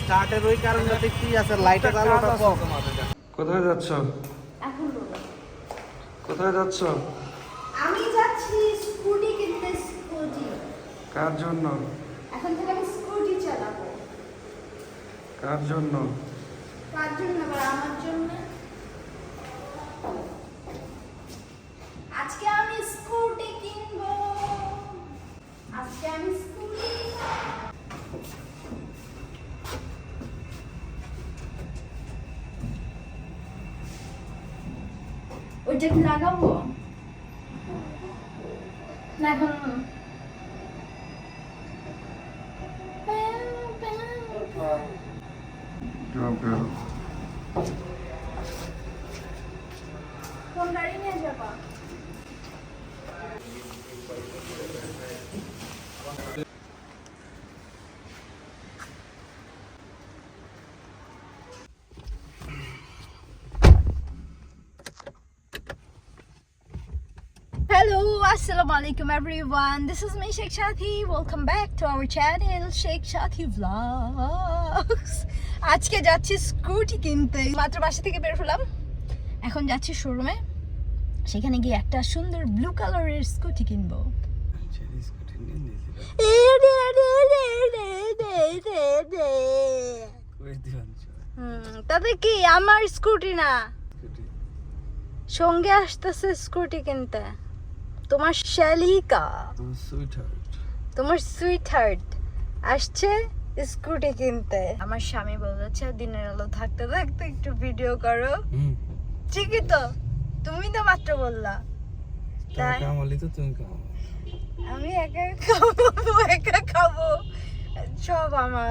স্টার্টের ওই কারণটাতে কি আছে লাইটের আলোটা কম কোথায় যাচ্ছ? এখন কোথায় যাচ্ছ? আমি যাচ্ছি স্কুটি কিনতে স্কুটি। কার জন্য? এখন থেকে আমি স্কুটি চালাবো। কার জন্য? কার জন্য? আবার আমার জন্য? আজকে আমি ওইটা কি লাগাবো? না এখন কোন গাড়ি নিয়ে যাবা Hello, Assalamu alaikum everyone. This is me Sheikh Shathi. Welcome back to our channel Sheikh Shathi Vlogs. আজকে যাচ্ছি স্কুটি কিনতে মাত্র বাসা থেকে বের হলাম এখন যাচ্ছি শোরুমে সেখানে গিয়ে একটা সুন্দর ব্লু কালারের স্কুটি কিনবো তাতে কি আমার স্কুটি না সঙ্গে আসতেছে স্কুটি কিনতে তোমার শ্যালিকা তোমার সুইট হার্ট আসছে স্কুটি কিনতে। আমার স্বামী বলেছে দিনের আলো থাকতে থাকতে একটু ভিডিও করো। ঠিকই তো তুমি তো মাত্র বললা। কামালি তো তুমি আমি একা খাব একা খাব। সব আমার।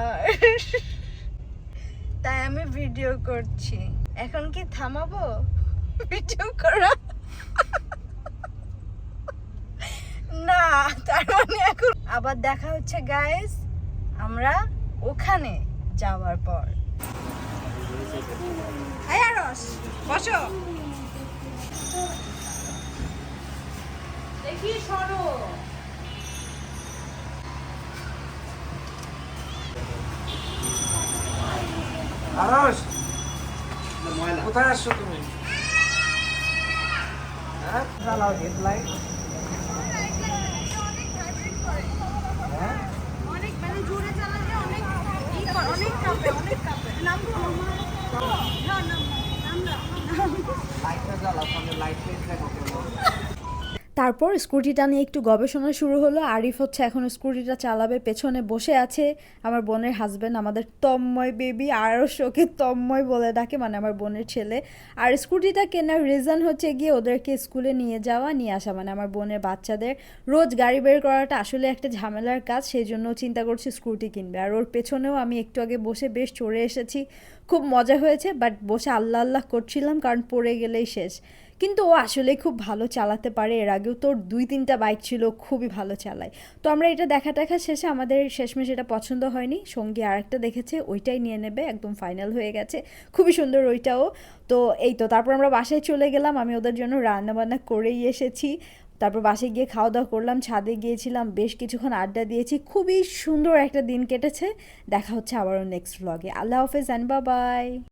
তাই আমি ভিডিও করছি। এখন কি থামাবো? ভিডিও করা। না, তার মানে এখন আবার দেখা হচ্ছে গাইস আমরা ওখানে যাওয়ার পর। বসো। দেখি, সরো। কোথায় আসছো তুমি? হ্যাঁ? লাইটটা জ্বালাও সামনে লাইট দেখো কেমন তারপর স্কুটিটা নিয়ে একটু গবেষণা শুরু হলো। আরিফ হচ্ছে এখন স্কুটিটা চালাবে, পেছনে বসে আছে। আমার বোনের হাজব্যান্ড আমাদের তম্ময় বেবি আরও শোকে তম্ময় বলে ডাকে মানে আমার বোনের ছেলে। আর স্কুটিটা কেনার রিজন হচ্ছে গিয়ে ওদেরকে স্কুলে নিয়ে যাওয়া, নিয়ে আসা মানে আমার বোনের বাচ্চাদের। রোজ গাড়ি বের করাটা আসলে একটা ঝামেলার কাজ, সেই জন্য চিন্তা করছি স্কুটি কিনবে। আর ওর পেছনেও আমি একটু আগে বসে বেশ চড়ে এসেছি। খুব মজা হয়েছে বাট বসে আল্লাহ আল্লাহ করছিলাম, কারণ পড়ে গেলেই শেষ। কিন্তু ও আসলে খুব ভালো চালাতে পারে। এর আগেও তোর দুই, তিনটা বাইক ছিল, খুবই ভালো চালায়। তো আমরা এটা দেখা দেখা শেষে আমাদের শেষমেশ এটা পছন্দ হয়নি। সঙ্গে আরেকটা দেখেছে, ওইটাই নিয়ে নেবে, একদম ফাইনাল হয়ে গেছে। খুবই সুন্দর ওইটাও। তো এই তো, তারপর আমরা বাসায় চলে গেলাম, আমি ওদের জন্য রান্না বান্না করেই এসেছি। তারপর বাসে গিয়ে খাওয়া দাওয়া করলাম, ছাদে গিয়েছিলাম, বেশ কিছুক্ষণ আড্ডা দিয়েছি। খুবই সুন্দর একটা দিন কেটেছে। দেখা হচ্ছে আবারও নেক্সট ব্লগে আল্লাহ হাফেজ অ্যান্ড বাই